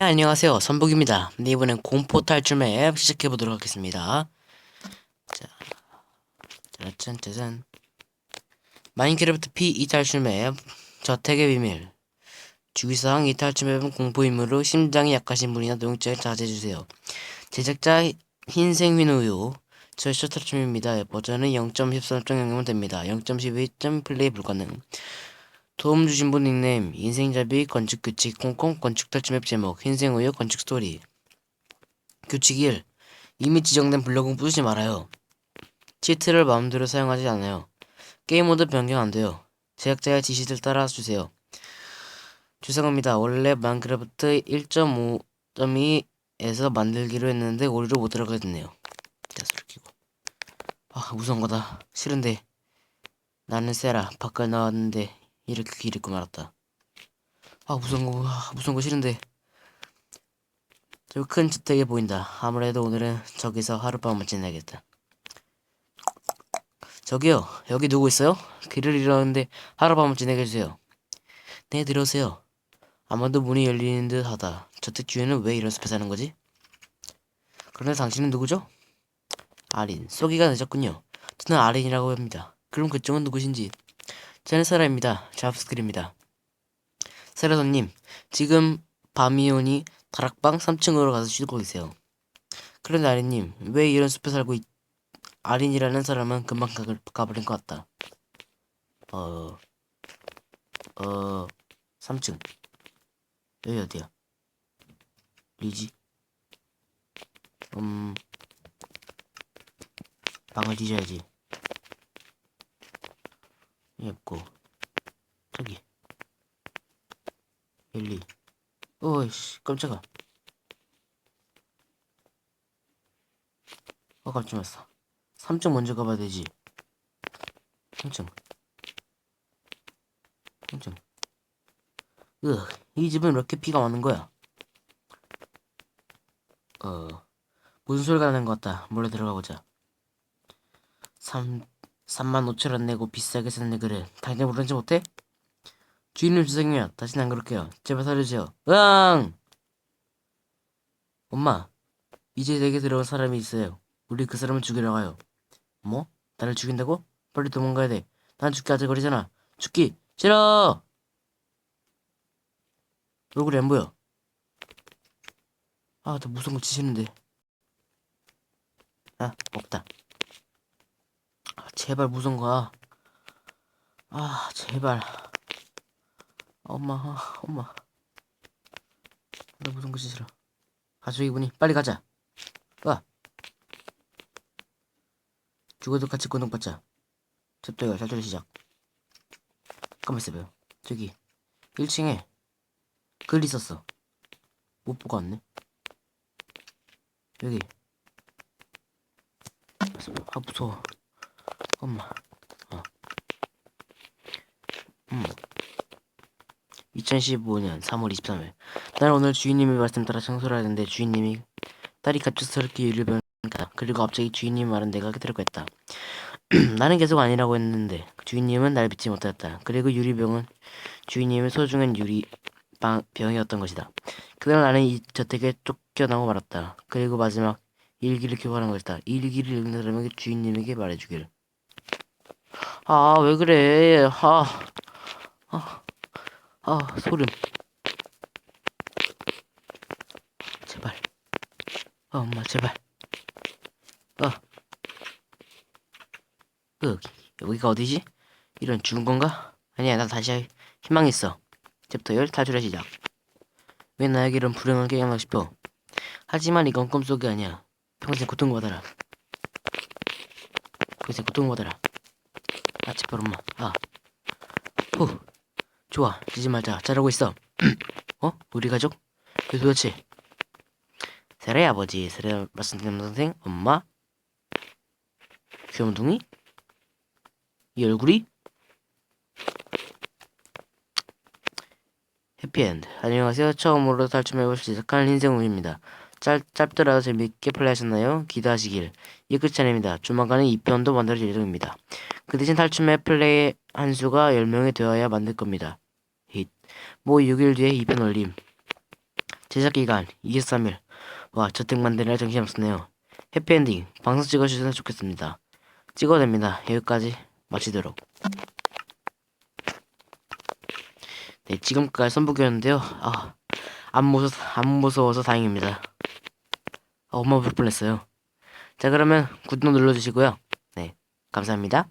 네, 안녕하세요. 선북입니다. 네, 이번엔 공포 탈출 맵 시작해보도록 하겠습니다. 자, 짜잔, 짜잔. 마인크래프트 P2 탈출 맵, 저택의 비밀. 주의사항 이 탈출 맵은 공포이므로 심장이 약하신 분이나 노용증을 자제해주세요. 제작자 흰생 휘우유 절쇼 탈출입니다. 버전은 0.13.0면 됩니다. 0.12점 플레이 불가능. 도움 주신 분 닉네임 인생잡이 건축 규칙 콩콩 건축 탈출맵 제목 흰생우유 건축 스토리. 규칙 1 이미 지정된 블록은 부수지 말아요. 치트를 마음대로 사용하지 않아요. 게임 모드 변경 안 돼요. 제작자의 지시를 따라 주세요. 죄송합니다. 원래 마인크래프트 1.5.2에서 만들기로 했는데 오류로 못 들어가게 됐네요. 자 소리 켜고. 아 무서운 거다. 싫은데. 나는 세라. 밖에 나왔는데 이렇게 길 잃고 말았다. 아 무서운 거 아, 무서운 거 싫은데. 저 큰 주택이 보인다. 아무래도 오늘은 저기서 하룻밤을 지내야겠다. 저기요 여기 누구 있어요? 길을 잃었는데 하룻밤을 지내게 해주세요. 네 들어오세요. 아마도 문이 열리는 듯하다. 저택 주인은 왜 이런 숲에 사는 거지? 그런데 당신은 누구죠? 아린. 쏘기가 늦었군요. 저는 아린이라고 합니다. 그럼 그쪽은 누구신지? 저는 세라입니다. 잡스크립니다. 세라손님, 지금 밤이 오니 다락방 3층으로 가서 쉬고 계세요. 그런데 아린님, 왜 이런 숲에 살고 있... 아린이라는 사람은 금방 가, 가버린 것 같다. 어... 어... 3층. 여기 어디야? 리지? 음... 방을 뒤져야지. 없고 저기. 엘리 어이씨 깜짝아 어 깜짝 놀랐어. 3층 먼저 가봐야 되지. 3층 3층 으 이 집은 왜 이렇게 피가 많은 거야? 어 무슨 소리가 나는 것 같다. 몰래 들어가 보자. 3 3만 5천 원 내고 비싸게 샀네 그래 당장 모르지 못해? 주인님 죄송해요 다시는 안 그럴게요. 제발 살려주세요. 으앙! 엄마 이제 내게 들어온 사람이 있어요. 우리 그 사람을 죽이러 가요. 뭐? 나를 죽인다고? 빨리 도망가야 돼난 죽기 아직 어리잖아. 죽기 싫어! 얼굴이 안 보여. 아나 무서운 거 치시는데. 아 없다. 아, 제발 무서운 거야. 아, 제발. 엄마, 아, 엄마. 나 무서운 거 싫어. 가족 이분이 빨리 가자. 와. 죽어도 같이 고통받자. 접대가 살짝 시작. 가만 있어봐요. 저기 1층에 글 있었어. 못 보고 왔네. 여기. 아 무서워. 엄마. 어. 음. 2015년 3월 23일. 나는 오늘 주인님의 말씀 따라 청소를 하는데 주인님이 딸이 갑작스럽게 유리를 변다. 그리고 갑자기 주인님 말은 내가 들을 했다. 나는 계속 아니라고 했는데 주인님은 날 믿지 못했다. 그리고 유리병은 주인님의 소중한 유리 방, 병이었던 것이다. 그날 나는 이 저택에 쫓겨나고 말았다. 그리고 마지막 일기를 교환한 것이다. 일기를 읽는 사람에게 주인님에게 말해주기를. 아, 왜 그래. 아, 아, 아, 소름. 제발. 아, 엄마, 제발. 아. 여기, 여기가 어디지? 이런 죽은 건가? 아니야, 나 다시 희망 있어. 챕터 1 탈출의 시작. 왜 나에게 이런 불행한 게임하고 싶어? 하지만 이건 꿈속이 아니야. 평생 고통받아라. 평생 고통받아라. 엄마. 아. 후. 좋아. 지지 말자. 잘하고 있어. 어? 우리 가족? 그 도대체. 세라의 아버지, 세라 말씀드린 선생, 엄마. 귀염둥이? 이 얼굴이? 해피엔드. 안녕하세요. 처음으로 탈춤해볼 시작한 흰생우입니다. 짧, 짧더라도 재밌게 플레이하셨나요? 기대하시길. 이 끝이 아닙니다. 조만간에 2편도 만들어질 예정입니다. 그 대신 탈춤의 플레이 한 수가 10명이 되어야 만들 겁니다. 힛. 뭐 6일 뒤에 2편 올림. 제작기간 23일. 와, 저택 만드느라 정신없었네요. 해피엔딩, 방송 찍어주셔서 좋겠습니다. 찍어도 됩니다. 여기까지 마치도록. 네, 지금까지 선북이었는데요. 아, 안 무서, 안 무서워서 다행입니다. 아, 엄마 볼 뻔했어요. 자, 그러면 구독 눌러주시고요. 네, 감사합니다.